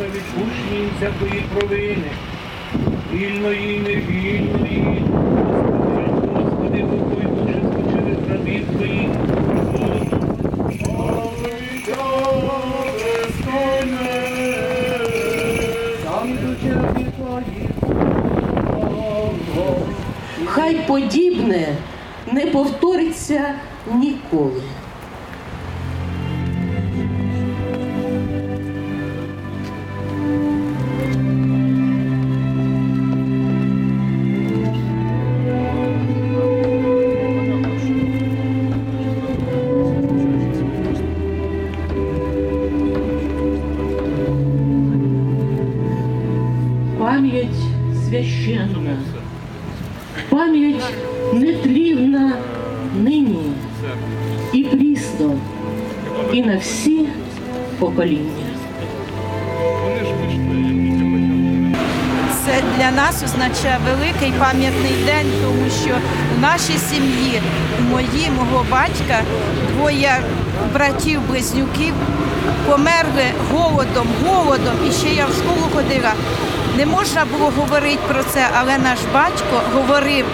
за відпущення всякої провини, вільної невільної, Господи, Господи, душі спочили рабів Твоїх. Ідучи рабів Твоїх, Хай подібне не повториться ніколи. Пам'ять священна, пам'ять нетлінна нині і прісно, і на всі покоління. Це для нас означає великий пам'ятний день, тому що в нашій сім'ї, у моїй, мого батька, двоє братів-близнюків померли голодом, голодом. І ще я в школу ходила. Не можна було говорити про це, але наш батько говорив,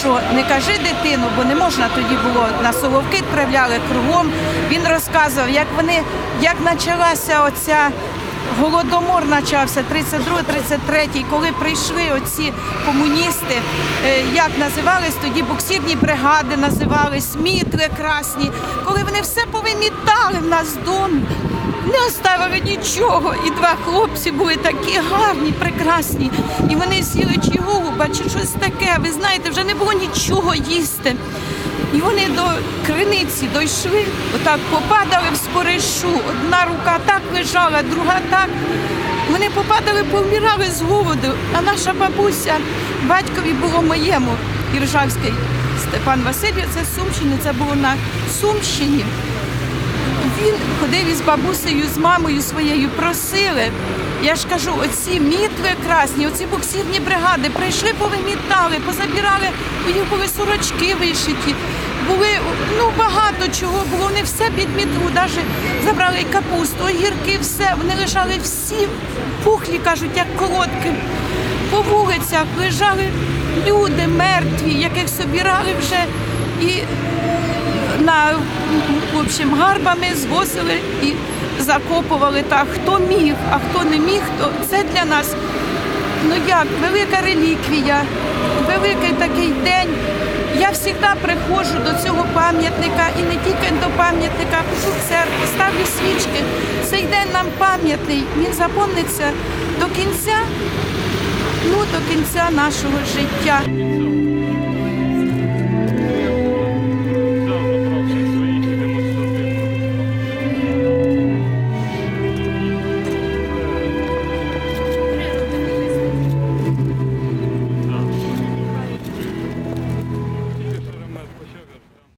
що не кажи дитину, бо не можна тоді було на соловки відправляли кругом. Він розказував, як вони, як почалася оця Голодомор почався 32-33, коли прийшли оці комуністи, е, як називались тоді буксирні бригади, називались мітри красні, коли вони все повимітали в нас з дому, не оставили нічого. І два хлопці були такі гарні, прекрасні. І вони сіли чигугуба чи щось таке. Ви знаєте, вже не було нічого їсти. І вони до криниці дійшли, отак попадали в споришу. Одна рука так лежала, друга так. Вони попадали, повмирали з голоду. А наша бабуся, батькові було моєму, Іржавський Степан Васильович, це Сумщини, це було на Сумщині. Він ходив із бабусею, з мамою своєю, просили. Я ж кажу, оці мітли красні, оці буксирні бригади прийшли, повимітали, позабирали, у них були сорочки вишиті, були ну багато чого було. Вони все підмітли, навіть забрали і капусту, огірки, все. Вони лежали всі пухлі, кажуть, як колодки. По вулицях лежали люди мертві, яких собирали вже і на в общем, гарбами звозили і закопували так, хто міг, а хто не міг, то це для нас ну як велика реліквія, великий такий день. Я завжди приходжу до цього пам'ятника і не тільки до пам'ятника, хожу в церкву, ставлю свічки. Цей день нам пам'ятний, він запомниться до кінця, ну до кінця нашого життя.